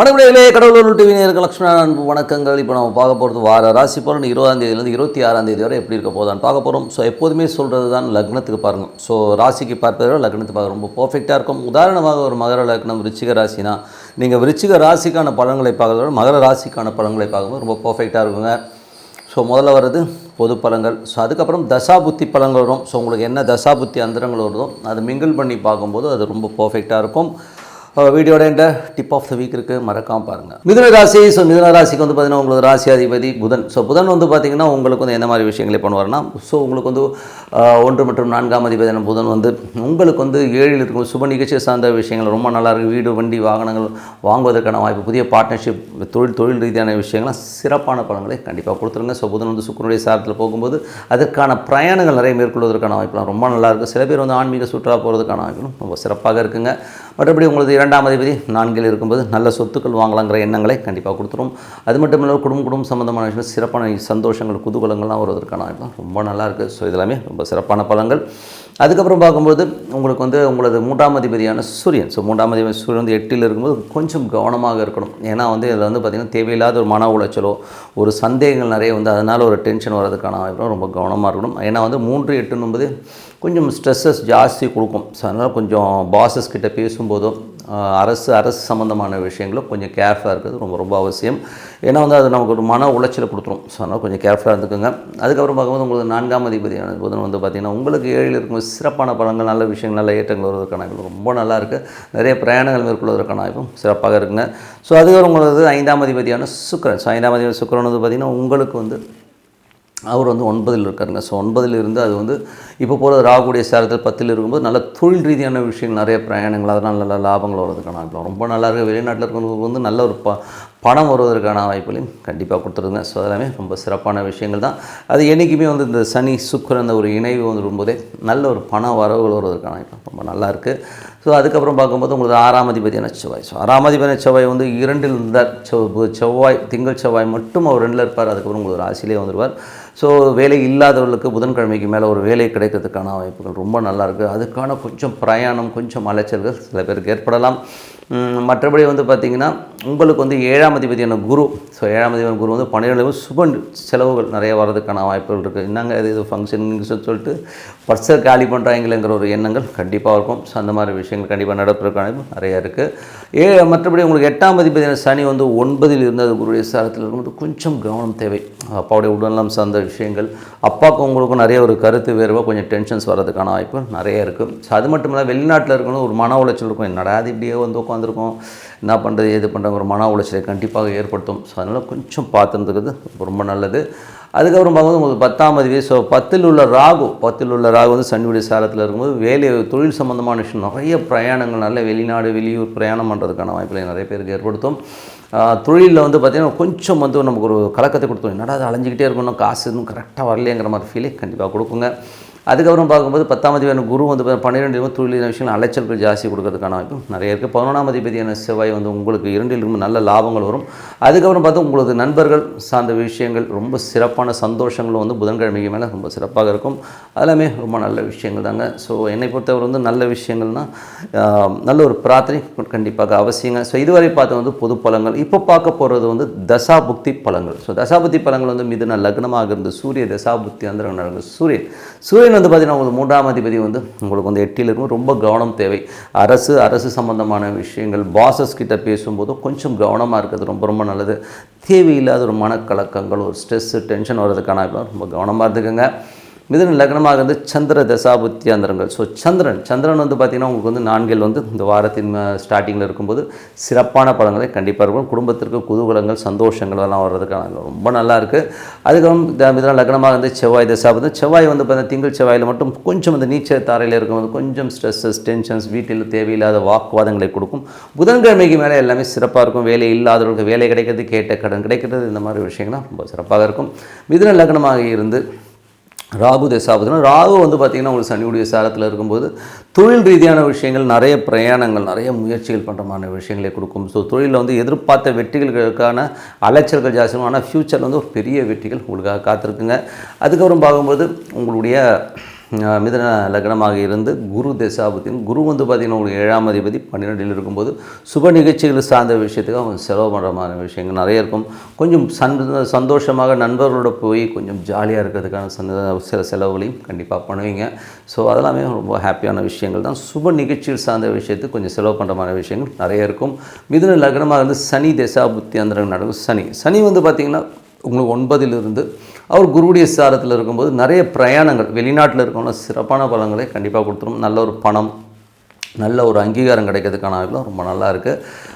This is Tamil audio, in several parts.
வணக்கங்களே கடவுளூர் டிவி நேருக்கு லக்ஷ்மண அன்பு வணக்கங்கள். இப்போ நம்ம பார்க்க போகிறது வார ராசி பலன். இருபதாம் தேதியிலேருந்து இருபத்தி ஆறாம் தேதி வரை எப்படி இருக்க போதான் பார்க்க போகிறோம். ஸோ எப்போதுமே சொல்கிறது தான் லக்னத்துக்கு பாருங்கள் ஸோ ராசிக்கு பார்ப்பதை விட லக்னத்துக்கு பார்க்க ரொம்ப பர்ஃபெக்டாக இருக்கும். உதாரணமாக ஒரு மகர லக்னம் விருச்சிக ராசினா நீங்கள் விருச்சிக ராசிக்கான பலன்களை பார்க்கறத விட மகர ராசிக்கான பலன்களை பார்க்கும்போது ரொம்ப பர்ஃபெக்டாக இருக்குங்க. ஸோ முதல்ல வர்றது பொது பழங்கள் ஸோ அதுக்கப்புறம் தசாபுத்தி பழங்கள் வரும். ஸோ உங்களுக்கு என்ன தசாபுத்தி அந்தரங்கள் வருதோ அதை மிங்கிள் பண்ணி பார்க்கும்போது அது ரொம்ப பர்ஃபெக்டாக இருக்கும். வீடியோட இந்த டிப் ஆஃப் த வீக் இருக்குது மறக்காம பாருங்கள் மிதுன ராசி ஸோ மிதுன ராசிக்கு வந்து பார்த்தீங்கன்னா உங்களுக்கு ராசி அதிபதி புதன். ஸோ புதன் வந்து பார்த்தீங்கன்னா உங்களுக்கு வந்து எந்த மாதிரி விஷயங்களை பண்ணுவார்னா ஸோ உங்களுக்கு வந்து ஒன்று மற்றும் நான்காம் அதிபதியான புதன் வந்து உங்களுக்கு வந்து ஏழில் இருக்கும் சுப நிகழ்ச்சி சார்ந்த விஷயங்கள் ரொம்ப நல்லா இருக்குது வீடு வண்டி வாகனங்கள் வாங்குவதற்கான வாய்ப்பு புதிய பார்ட்னர்ஷிப் தொழில் தொழில் ரீதியான விஷயங்கள்லாம் சிறப்பான பலன்களை கண்டிப்பாக கொடுத்துருங்க. ஸோ புதன் வந்து சுக்கரனுடைய சாரத்தில் போகும்போது அதற்கான பிரயாணங்கள் நிறைய மேற்கொள்வதற்கான வாய்ப்புலாம் ரொம்ப நல்லாயிருக்கும் சில பேர் வந்து ஆன்மீக சுற்றுலா போகிறதுக்கான வாய்ப்புகளும் ரொம்ப சிறப்பாக இருக்குங்க. மற்றபடி உங்களுக்கு இரண்டாம் அதிபதி நான்கில் இருக்கும்போது நல்ல சொத்துக்கள் வாங்கலாங்கிற எண்ணங்களை கண்டிப்பாக கொடுத்துரும். அது மட்டும் இல்லாமல் குடும்ப குடும்பம் சம்மந்தமான விஷயம் சிறப்பான சந்தோஷங்கள் குதூகலங்கள்லாம் வருவதற்கான ரொம்ப நல்லா இருக்குது ஸோ இதெல்லாமே ரொம்ப சிறப்பான பலங்கள் அதுக்கப்புறம் பார்க்கும்போது உங்களுக்கு வந்து உங்களது மூன்றாம் அதிபதியான சூரியன். ஸோ மூன்றாம் அதிபதி சூரியன் வந்து எட்டில் இருக்கும்போது கொஞ்சம் கவனமாக இருக்கணும். ஏன்னா வந்து இதில் வந்து பார்த்திங்கன்னா தேவையில்லாத ஒரு மன உளைச்சலோ ஒரு சந்தேகங்கள் நிறைய வந்து அதனால் ஒரு டென்ஷன் வர்றதுக்கான வாய்ப்பு ரொம்ப கவனமாக இருக்கணும். ஏன்னா வந்து மூன்று எட்டு போது கொஞ்சம் ஸ்ட்ரெஸ்ஸஸ் ஜாஸ்தி கொடுக்கும். ஸோ அதனால் கொஞ்சம் பாசஸ் கிட்ட பேசும்போதோ அரசு அரசு சம்மந்தமான விஷயங்களும் கொஞ்சம் கேர்ஃபுல்லாக இருக்கிறது ரொம்ப ரொம்ப அவசியம். ஏன்னா வந்து அது நமக்கு ஒரு மன உளைச்சலை கொடுத்துரும். ஸோ அதனால் கொஞ்சம் கேர்ஃபுல்லாக இருந்துக்குங்க. அதுக்கப்புறம் பார்க்கும்போது உங்களுக்கு நான்காம் அதிபதியான புதன் வந்து பார்த்திங்கன்னா உங்களுக்கு ஏழில் இருக்கும் சிறப்பான பழங்கள் நல்ல விஷயங்கள் நல்ல ஏற்றங்கள் வருவதற்கான வாய்ப்பு ரொம்ப நல்லா இருக்குது நிறைய பிரயாணங்கள் மேற்கொள்வதற்கான வாய்ப்பும் சிறப்பாக இருக்குங்க. ஸோ அதுக்கப்புறம் உங்களுக்கு ஐந்தாம் அதிபதியான சுக்கரன். ஸோ ஐந்தாம் அதிபதி சுக்கிரன் வந்து பார்த்திங்கன்னா உங்களுக்கு வந்து அவர் வந்து ஒன்பதில் இருக்காருங்க. ஸோ ஒன்பதில் இருந்து அது வந்து இப்போ போகிறது ராகுடைய சேரத்தில் பத்தில் இருக்கும்போது நல்ல தொழில் ரீதியான விஷயங்கள் நிறைய பிரயாணங்கள் அதனால் நல்ல லாபங்கள் வர்றதுக்கான வாய்ப்பு ரொம்ப நல்லா இருக்குது வெளிநாட்டில் இருக்கிறவங்களுக்கு வந்து நல்ல ஒரு ப பணம் வருவதற்கான வாய்ப்புகளையும் கண்டிப்பாக கொடுத்துருங்க. ஸோ அதெல்லாமே ரொம்ப சிறப்பான விஷயங்கள் தான். அது என்றைக்குமே வந்து இந்த சனி சுக்கர் அந்த ஒரு இணைவு வந்து வரும்போதே நல்ல ஒரு பண வரவுகள் வருவதற்கான வாய்ப்பு ரொம்ப நல்லா இருக்குது ஸோ அதுக்கப்புறம் பார்க்கும்போது உங்களுக்கு ஆறாம் அதிபதியான செவ்வாய். ஸோ ஆறாம் அதிபதியான செவ்வாய் வந்து இரண்டில் இருந்தார். செவ்வாய் திங்கள் செவ்வாய் மட்டும் அவர் ரெண்டில் இருப்பார். அதுக்கப்புறம் உங்களுக்கு ராசியிலே வந்துடுவார் ஸோ வேலை இல்லாதவர்களுக்கு புதன்கிழமைக்கு மேலே ஒரு வேலை கிடைக்கிறதுக்கான வாய்ப்புகள் ரொம்ப நல்லாயிருக்கு அதுக்கான கொஞ்சம் பிரயாணம் கொஞ்சம் அலைச்சல்கள் சில பேருக்கு ஏற்படலாம். மற்றபடி வந்து பார்த்திங்கன்னா உங்களுக்கு வந்து ஏழாம் அதிபதியான குரு. ஸோ ஏழாம் அதிபதியான குரு வந்து பன்னிரெண்டு சுப செலவுகள் நிறைய வர்றதுக்கான வாய்ப்புகள் இருக்குது என்னங்க இது? இது ஃபங்க்ஷன் சொல்லிட்டு பர்ஸை காலி பண்ணுறாங்களேங்கிற ஒரு எண்ணங்கள் கண்டிப்பாக இருக்கும். ஸோ அந்த மாதிரி விஷயங்கள் கண்டிப்பாக நடப்பதற்கான நிறையா நிறைய இருக்குது ஏ மற்றபடி உங்களுக்கு எட்டாம் அதிபதியான சனி வந்து ஒன்பதில் இருந்து குருடைய சாரத்தில் இருக்கும்போது கொஞ்சம் கவனம் தேவை. அப்பாவுடைய உடல்நலம் சார்ந்த விஷயங்கள் அப்பாவுக்கும் உங்களுக்கும் நிறைய ஒரு கருத்து வேறுவா கொஞ்சம் டென்ஷன்ஸ் வர்றதுக்கான வாய்ப்பு நிறைய இருக்குது ஸோ அது மட்டும் இல்லை வெளிநாட்டில் இருக்கணும் ஒரு மன உளைச்சல் இருக்கும். என்னடா அது இப்படியே வந்து உட்காந்துருக்கோம் என்ன பண்ணுறது ஏது பண்ணுறது ஒரு மன உளைச்சலை கண்டிப்பாக ஏற்படுத்தும். ஸோ அதனால் கொஞ்சம் பார்த்துருந்துக்கிறது ரொம்ப நல்லது. அதுக்கப்புறம் பார்க்கும்போது உங்களுக்கு பத்தாம் அதிபதி ஸோ பத்தில் உள்ள ராகு பத்தில் உள்ள ராகு வந்து சனியுடைய சாரத்தில் இருக்கும்போது வேலை தொழில் சம்மந்தமான விஷயம் நிறைய பிரயாணங்கள் நல்ல வெளிநாடு வெளியூர் பிரயாணம் பண்ணுறதுக்கான வாய்ப்புகளை நிறைய பேருக்கு ஏற்படுத்தும். தொழிலில் வந்து பார்த்திங்கன்னா கொஞ்சம் வந்து நமக்கு ஒரு கலக்கத்தை கொடுத்தோம் என்னடா அது அலைஞ்சிக்கிட்டே இருக்கணும்? காசு இன்னும் கரெக்டாக வரலையேங்கிற மாதிரி ஃபீலே கண்டிப்பாக கொடுக்குங்க. அதுக்கப்புறம் பார்க்கும்போது பத்தாம் அதிபதியான குரு வந்து பன்னிரெண்டு தொழில் விஷயங்கள் அலைச்சல்கள் ஜாஸ்தி கொடுக்கறதுக்கான வாய்ப்பு நிறைய இருக்குது. பதினொன்றாம் அதிபதியான செவ்வாய் வந்து உங்களுக்கு இரண்டிலும் நல்ல லாபங்கள் வரும். அதுக்கப்புறம் பார்த்தா உங்களுக்கு நண்பர்கள் சார்ந்த விஷயங்கள் ரொம்ப சிறப்பான சந்தோஷங்களும் வந்து புதன்கிழமைக்கு மேலே ரொம்ப சிறப்பாக இருக்கும். அதெல்லாமே ரொம்ப நல்ல விஷயங்கள் தாங்க. ஸோ என்னை பொறுத்தவரை வந்து நல்ல விஷயங்கள்னால் நல்ல ஒரு பிரார்த்தனை கண்டிப்பாக அவசியங்க. ஸோ இதுவரை பார்த்து வந்து பொது பழங்கள் இப்போ பார்க்க போகிறது வந்து தசாபுக்தி பலங்கள். ஸோ தசாபுக்தி பழங்கள் வந்து மிதுன லக்னமாக இருந்து சூரிய தசாபுக்தி அந்த நடக்குது சூரியன். சூரியன் வந்து பார்த்தீங்கன்னா உங்களுக்கு மூன்றாம் அதிபதி வந்து உங்களுக்கு வந்து எட்டியில் இருக்கும் ரொம்ப கவனம் தேவை. அரசு அரசு சம்பந்தமான விஷயங்கள் பாசஸ் கிட்ட பேசும்போது கொஞ்சம் கவனமாக இருக்கிறது ரொம்ப ரொம்ப நல்லது. தேவையில்லாத ஒரு மனக்கலக்கங்கள் ஒரு ஸ்ட்ரெஸ்ஸு டென்ஷன் வர்றதுக்கான ரொம்ப கவனமாக இருந்துக்குங்க. மிதன லக்னமாக இருந்து சந்திர தசாபுத்தியாந்திரங்கள் ஸோ சந்திரன் சந்திரன் வந்து பார்த்திங்கன்னா உங்களுக்கு வந்து நான்கில் வந்து இந்த வாரத்தின் ஸ்டார்டிங்கில் இருக்கும்போது சிறப்பான படங்களை கண்டிப்பாக இருக்கும். குடும்பத்திற்கு குதூகலங்கள் சந்தோஷங்கள் எல்லாம் வர்றதுக்கான ரொம்ப நல்லா இருக்குது அதுக்கப்புறம் மிதன லக்னமாக இருந்து செவ்வாய் தசாபுத்தி. செவ்வாய் வந்து பார்த்தீங்கன்னா திங்கள் செவ்வாயில் மட்டும் கொஞ்சம் இந்த நீச்சல் தாரையில் இருக்கும்போது கொஞ்சம் ஸ்ட்ரெஸ்ஸஸ் டென்ஷன்ஸ் வீட்டில் தேவையில்லாத வாக்குவாதங்களை கொடுக்கும். புதன்கிழமைக்கு மேலே எல்லாமே சிறப்பாக இருக்கும். வேலை இல்லாதவர்களுக்கு வேலை கிடைக்கிறது கேட்ட கடன் கிடைக்கிறது இந்த மாதிரி விஷயங்கள்லாம் ரொம்ப சிறப்பாக இருக்கும். மிதுன லக்னமாக இருந்து ராகு தசாபதினா ராகு வந்து பார்த்திங்கன்னா உங்களுக்கு சனியுடைய சாரத்தில் இருக்கும்போது தொழில் ரீதியான விஷயங்கள் நிறைய பிரயாணங்கள் நிறைய முயற்சிகள் பண்ணுறமான விஷயங்களை கொடுக்கும். ஸோ தொழிலில் வந்து எதிர்பார்த்த வெற்றிகளுக்கான அலைச்சல்கள் ஜாஸ்தியும் ஆனால் ஃப்யூச்சரில் வந்து ஒரு பெரிய வெற்றிகள் உங்களுக்காக காத்திருக்குங்க. அதுக்கப்புறம் பார்க்கும்போது உங்களுடைய மிதுன லக்னமாக இருந்து குரு தசாபத்தின் குரு வந்து பார்த்திங்கன்னா உங்களுக்கு ஏழாம் அதிபதி பன்னிரெண்டில் இருக்கும்போது சுப நிகழ்ச்சிகள் சார்ந்த விஷயத்துக்கு அவங்க செலவு பண்ணுற மாதிரி விஷயங்கள் நிறைய இருக்கும். கொஞ்சம் சன் சந்தோஷமாக நண்பர்களோட போய் கொஞ்சம் ஜாலியாக இருக்கிறதுக்கான சந்த சில செலவுகளையும் கண்டிப்பாக பண்ணுவீங்க. ஸோ அதெல்லாமே ரொம்ப ஹாப்பியான விஷயங்கள் தான். சுப நிகழ்ச்சிகள் சார்ந்த விஷயத்துக்கு கொஞ்சம் செலவு பண்ணுற மாதிரி விஷயங்கள் நிறைய இருக்கும். மிதுன லக்னமாக இருந்து சனி தசாபுத்தி அந்த நடக்கும். சனி சனி வந்து பார்த்திங்கன்னா உங்களுக்கு ஒன்பதிலிருந்து அவர் குருவுடைய சாரத்தில் இருக்கும்போது நிறைய பிரயாணங்கள் வெளிநாட்டில் இருக்கவங்க சிறப்பான பலங்களை கண்டிப்பாக கொடுத்துரும். நல்ல ஒரு பணம் நல்ல ஒரு அங்கீகாரம் கிடைக்கிறதுக்கான வாய்ப்புலாம் ரொம்ப நல்லா இருக்குது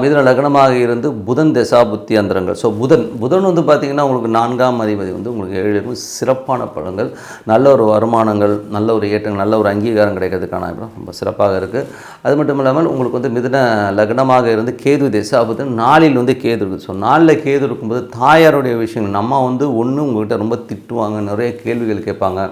மிதன லக்னமாக இருந்து புதன் தசா புத்தி அந்தரங்கள். ஸோ புதன் புதன் வந்து பார்த்திங்கன்னா உங்களுக்கு நான்காம் அதிபதி வந்து உங்களுக்கு ஏழு சிறப்பான பழங்கள் நல்ல ஒரு வருமானங்கள் நல்ல ஒரு ஏற்றங்கள் நல்ல ஒரு அங்கீகாரம் கிடைக்கிறதுக்கான வாய்ப்புலாம் ரொம்ப சிறப்பாக இருக்குது அது மட்டும் இல்லாமல் உங்களுக்கு வந்து மிதன லக்னமாக இருந்து கேது தசா புத்தன் நாளில் வந்து கேது இருக்குது ஸோ நாளில் கேது இருக்கும்போது தாயாருடைய விஷயங்கள் நம்ம வந்து ஒன்று உங்கள்கிட்ட ரொம்ப திட்டுவாங்க நிறைய கேள்விகள் கேட்பாங்க.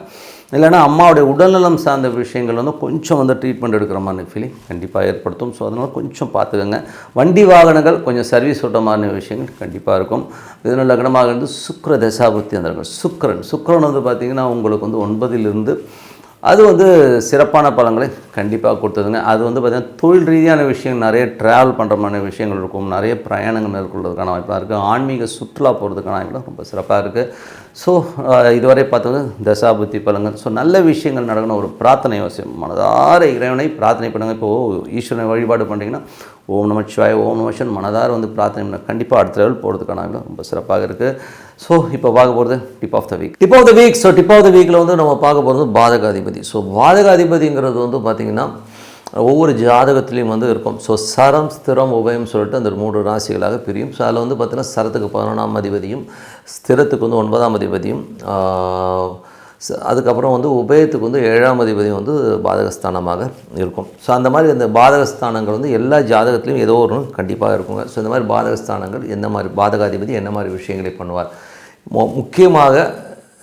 இல்லைன்னா அம்மாவுடைய உடல்நலம் சார்ந்த விஷயங்கள் வந்து கொஞ்சம் வந்து ட்ரீட்மெண்ட் எடுக்கிற மாதிரி ஃபீலிங் கண்டிப்பாக ஏற்படுத்தும். ஸோ அதனால் கொஞ்சம் பார்த்துக்கோங்க. வண்டி வாகனங்கள் கொஞ்சம் சர்வீஸ் விட்ட மாதிரி விஷயங்கள் கண்டிப்பாக இருக்கும். இதனால் லக்னமாக இருந்து சுக்கர தசாபுத்தி அந்த சுக்கரன். சுக்கரன் வந்து பார்த்திங்கன்னா உங்களுக்கு வந்து ஒன்பதிலிருந்து அது வந்து சிறப்பான பலங்களை கண்டிப்பாக கொடுத்ததுங்க. அது வந்து பார்த்திங்கன்னா தொழில் ரீதியான விஷயங்கள் நிறைய ட்ராவல் பண்ணுற மாதிரி விஷயங்கள் இருக்கும். நிறைய பிரயாணங்கள் மேற்கொள்வதற்கான வாய்ப்பாக இருக்குது ஆன்மீக சுற்றுலா போகிறதுக்கான வாய்ப்பு ரொம்ப சிறப்பாக இருக்குது ஸோ இதுவரை பார்த்தது தசாபுத்தி பலங்கள் ஸோ நல்ல விஷயங்கள் நடக்கணும். ஒரு பிரார்த்தனை அவசியம். மனதார இறைவனை பிரார்த்தனை பண்ணுங்கள் இப்போ ஈஸ்வரனை வழிபாடு பண்ணுறீங்கன்னா ஓம் நமச்சிவாய ஓம் நமச்சன் மனதார வந்து பிரார்த்தனை பண்ண கண்டிப்பாக அடுத்த லெவல் போகிறதுக்கான வாய்ப்பு ரொம்ப சிறப்பாக இருக்குது ஸோ இப்போ பார்க்க போகிறது tip of the week tip of the week so tip of the வீக்கில் வந்து நம்ம பார்க்க போகிறது பாதகாதிபதி. ஸோ பாதகாதிபதிங்கிறது வந்து பார்த்திங்கன்னா ஒவ்வொரு ஜாதகத்துலேயும் வந்து இருக்கும். ஸோ சரம் ஸ்திரம் உபயம் சொல்லிட்டு அந்த மூன்று ராசிகளாக பிரியும். ஸோ அதில் வந்து பார்த்திங்கன்னா சரத்துக்கு பதினொன்றாம் அதிபதியும் ஸ்திரத்துக்கு வந்து ஒன்பதாம் அதிபதியும் அதுக்கப்புறம் வந்து உபயத்துக்கு வந்து ஏழாம் அதிபதி வந்து பாதகஸ்தானமாக இருக்கும். ஸோ அந்த மாதிரி அந்த பாதகஸ்தானங்கள் வந்து எல்லா ஜாதகத்துலேயும் ஏதோ ஒரு கண்டிப்பாக இருக்குங்க. ஸோ இந்த மாதிரி பாதகஸ்தானங்கள் எந்த மாதிரி பாதகாதிபதி என்ன மாதிரி விஷயங்களை பண்ணுவார்? முக்கியமாக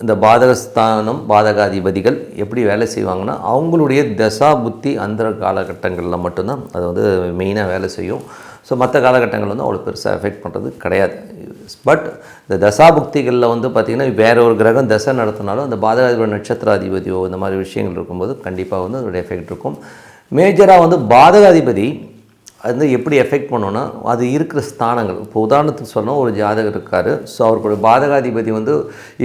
இந்த பாதகஸ்தானம் பாதகாதிபதிகள் எப்படி வேலை செய்வாங்கன்னா அவங்களுடைய தசா புத்தி அந்த காலகட்டங்களில் மட்டும்தான் அது வந்து மெயினாக வேலை செய்யும். ஸோ மற்ற காலகட்டங்கள் வந்து அவ்வளோ பெருசாக எஃபெக்ட் பண்ணுறது கிடையாது. பட் இந்த தசாபுக்திகளில் வந்து பார்த்திங்கன்னா வேற ஒரு கிரகம் தசை நடத்தினாலும் அந்த பாதகாதிபதி நட்சத்திராதிபதியோ இந்த மாதிரி விஷயங்கள் இருக்கும்போது கண்டிப்பாக வந்து அதோடைய எஃபெக்ட் இருக்கும். மேஜராக வந்து பாதகாதிபதி அது வந்து எப்படி எஃபெக்ட் பண்ணோன்னா அது இருக்கிற ஸ்தானங்கள். இப்போ உதாரணத்துக்கு சொன்னால் ஒரு ஜாதகர் இருக்கார். ஸோ அவருடைய பாதகாதிபதி வந்து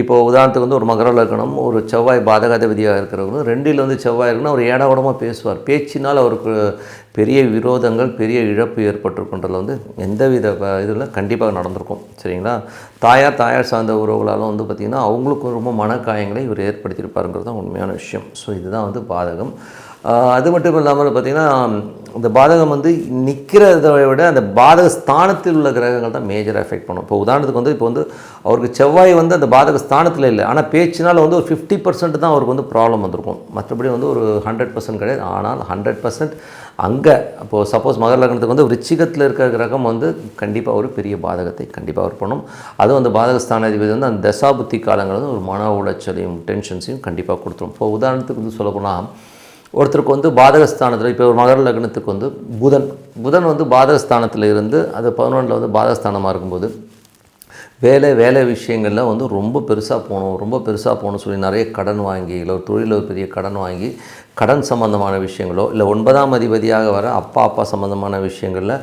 இப்போ உதாரணத்துக்கு வந்து ஒரு மகர லக்னம் ஒரு செவ்வாய் பாதகாதிபதியாக இருக்கிறவங்க ரெண்டில் வந்து செவ்வாய் இருக்குன்னா அவர் ஏடாவடமாக பேசுவார். பேச்சினால் அவருக்கு பெரிய விரோதங்கள் பெரிய இழப்பு ஏற்பட்டிருக்குன்றதுல வந்து எந்தவித இதில் கண்டிப்பாக நடந்திருக்கும். சரிங்களா? தாயார் தாயார் சார்ந்த உறவுகளாலும் வந்து பார்த்திங்கன்னா அவங்களுக்கும் ரொம்ப மனக்காயங்களை இவர் ஏற்படுத்தியிருப்பாருங்கிறது தான் உண்மையான விஷயம். ஸோ இதுதான் வந்து பாதகம். அது மட்டும் இல்லாமல் பார்த்திங்கன்னா இந்த பாதகம் வந்து நிற்கிறத விட அந்த பாதக ஸ்தானத்தில் உள்ள கிரகங்கள் தான் மேஜர் எஃபெக்ட் பண்ணும். இப்போ உதாரணத்துக்கு வந்து இப்போ வந்து அவருக்கு செவ்வாய் வந்து அந்த பாதக ஸ்தானத்தில் இல்லை. ஆனால் பேச்சினால் வந்து ஒரு ஃபிஃப்டி பர்சன்ட் தான் அவருக்கு வந்து ப்ராப்ளம் வந்திருக்கும். மற்றபடி வந்து ஒரு ஹண்ட்ரட் பர்சன்ட் கிடையாது. ஆனால் ஹண்ட்ரட் பர்சன்ட் அங்கே இப்போது சப்போஸ் மகர லக்னத்துக்கு வந்து ரிச்சிகத்தில் இருக்கிற கிரகம் வந்து கண்டிப்பாக ஒரு பெரிய பாதகத்தை கண்டிப்பாக அவர் பண்ணும். அதுவும் அந்த பாதகஸ்தானாதிபதி வந்து அந்த தசாபுத்தி காலங்கள் வந்து ஒரு மன உளைச்சலையும் டென்ஷன்ஸையும் கண்டிப்பாக கொடுத்துரும். இப்போ உதாரணத்துக்கு வந்து சொல்லப்போனால் ஒருத்தருக்கு வந்து பாதகஸ்தானத்தில் இப்போ ஒரு மகர லக்னத்துக்கு வந்து புதன். புதன் வந்து பாதகஸ்தானத்தில் இருந்து அது பதினொன்றில் வந்து பாதகஸ்தானமாக இருக்கும்போது வேலை வேலை விஷயங்களில் வந்து ரொம்ப பெருசாக போகணும் ரொம்ப பெருசாக போகணும்னு சொல்லி நிறைய கடன் வாங்கி இல்லை ஒரு தொழிலில் ஒரு பெரிய கடன் வாங்கி கடன் சம்மந்தமான விஷயங்களோ இல்லை ஒன்பதாம் அதிபதியாக வர அப்பா அப்பா சம்மந்தமான விஷயங்களில்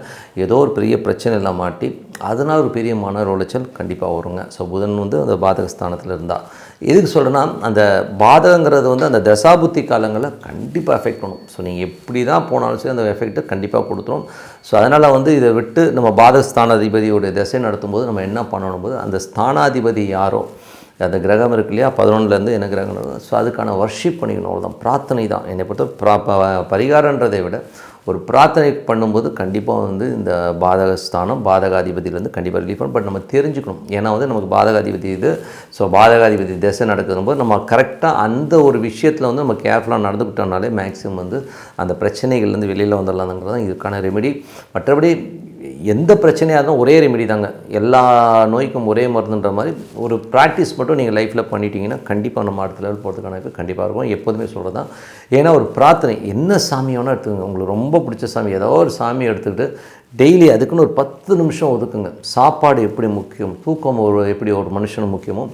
ஏதோ ஒரு பெரிய பிரச்சனையில் மாட்டி அதனால் ஒரு பெரிய மன உளைச்சல் கண்டிப்பாக வருங்க. ஸோ புதன் வந்து அந்த பாதகஸ்தானத்தில் இருந்தால் எதுக்கு சொல்கிறேன்னா அந்த பாதகங்கிறது வந்து அந்த தசாபுத்தி காலங்களில் கண்டிப்பாக எஃபெக்ட் பண்ணும். ஸோ நீங்கள் எப்படி தான் போனாலும் சரி அந்த எஃபெக்ட்டை கண்டிப்பாக கொடுத்துரும். ஸோ அதனால் வந்து இதை விட்டு நம்ம பாதக ஸ்தானாதிபதியோடைய திசை நடத்தும்போது நம்ம என்ன பண்ணணும் போது அந்த ஸ்தானாதிபதி யாரோ அந்த கிரகம் இருக்கு இல்லையா பதினொன்றுலேருந்து என்ன கிரகம் ஸோ அதுக்கான வர்ஷிப் பண்ணிக்கணும். அவ்வளோதான் பிரார்த்தனை தான் என்னை பொறுத்த பரிகாரன்றதை விட ஒரு பிரார்த்தனை பண்ணும்போது கண்டிப்பாக வந்து இந்த பாதகஸ்தானம் பாதகாதிபதியிலேருந்து கண்டிப்பாக ரிலீஃப் பண்ணும் பட் நம்ம தெரிஞ்சுக்கணும். ஏன்னா வந்து நமக்கு பாதகாதிபதி இது. ஸோ பாதகாதிபதி திசை நடக்கும்போது நம்ம கரெக்டாக அந்த ஒரு விஷயத்தில் வந்து நம்ம கேர்ஃபுல்லாக நடந்துக்கிட்டோம்னாலே மேக்ஸிமம் வந்து அந்த பிரச்சனைகள்லேருந்து வெளியில் வந்துடலாம்ங்கிறது தான் இதுக்கான ரெமெடி மற்றபடி எந்த பிரச்சனையாக இருந்தாலும் ஒரே ரெமெடி தாங்க. எல்லா நோய்க்கும் ஒரே மருந்துன்ற மாதிரி ஒரு ப்ராக்டிஸ் மட்டும் நீங்கள் லைஃப்பில் பண்ணிட்டீங்கன்னா கண்டிப்பாக நம்ம அடுத்த லெவல் போகிறதுக்கான வாய்ப்பு கண்டிப்பாக இருக்கும். எப்போதுமே சொல்கிறது தான் ஏன்னா ஒரு பிரார்த்தனை என்ன சாமி வேணால் எடுத்துக்கோங்க. உங்களுக்கு ரொம்ப பிடிச்ச சாமி ஏதோ ஒரு சாமி எடுத்துக்கிட்டு டெய்லி அதுக்குன்னு ஒரு பத்து நிமிஷம் ஒதுக்குங்க. சாப்பாடு எப்படி முக்கியம் தூக்கம் ஒரு எப்படி ஒரு மனுஷனுக்கு முக்கியமோ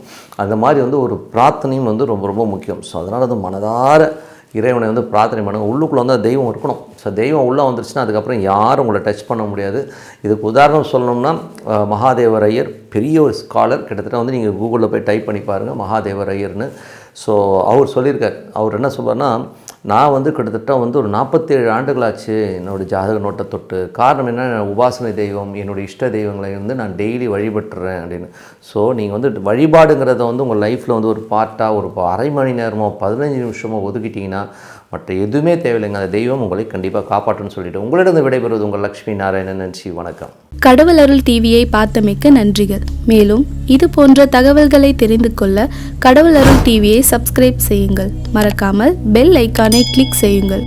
அந்த மாதிரி வந்து ஒரு பிரார்த்தனையும் வந்து ரொம்ப ரொம்ப முக்கியம். ஸோ அதனால் வந்து மனதார இறைவனை வந்து பிரார்த்தனை பண்ணுங்க. உள்ளுக்குள்ளே வந்து தெய்வம் இருக்கணும். ஸோ தெய்வம் உள்ளே வந்துருச்சுன்னா அதுக்கப்புறம் யாரும் உங்களை டச் பண்ண முடியாது. இதுக்கு உதாரணம் சொல்லணும்னா மகாதேவர் ஐயர் பெரிய ஒரு ஸ்காலர் கிட்டத்தட்ட வந்து நீங்கள் கூகுளில் போய் டைப் பண்ணி பாருங்கள் மகாதேவர் ஐயர்னு ஸோ அவர் சொல்லியிருக்கார். அவர் என்ன சொல்வார்னா நான் வந்து கிட்டத்தட்ட வந்து ஒரு நாற்பத்தேழு ஆண்டுகளாச்சு என்னோடய ஜாதக நோட்டை தொட்டு. காரணம் என்ன? உபாசனை தெய்வம் என்னுடைய இஷ்ட தெய்வங்களை வந்து நான் டெய்லி வழிபட்டுறேன் அப்படின்னு. ஸோ நீங்கள் வந்து வழிபாடுங்கிறத வந்து உங்கள் லைஃப்பில் வந்து ஒரு பார்ட்டாக ஒரு அரை மணி நேரமோ பதினஞ்சு நிமிஷமோ ஒதுக்கிட்டிங்கன்னா மற்ற எதுவுமே தேவையில்லைங்க. அந்த தெய்வம் உங்களை கண்டிப்பாக காப்பாற்றுன்னு சொல்லிட்டு உங்களிடம் விடைபெறுவது உங்கள் லக்ஷ்மி நாராயணன் நன்றி வணக்கம். கடவுள் அருள் டிவியை பார்த்தமைக்க நன்றிகள். மேலும் இது போன்ற தகவல்களை தெரிந்து கொள்ள கடவுள் அருள் டிவியை சப்ஸ்கிரைப் செய்யுங்கள். மறக்காமல் பெல் ஐக்கான் கிளிக் செய்யுங்கள்.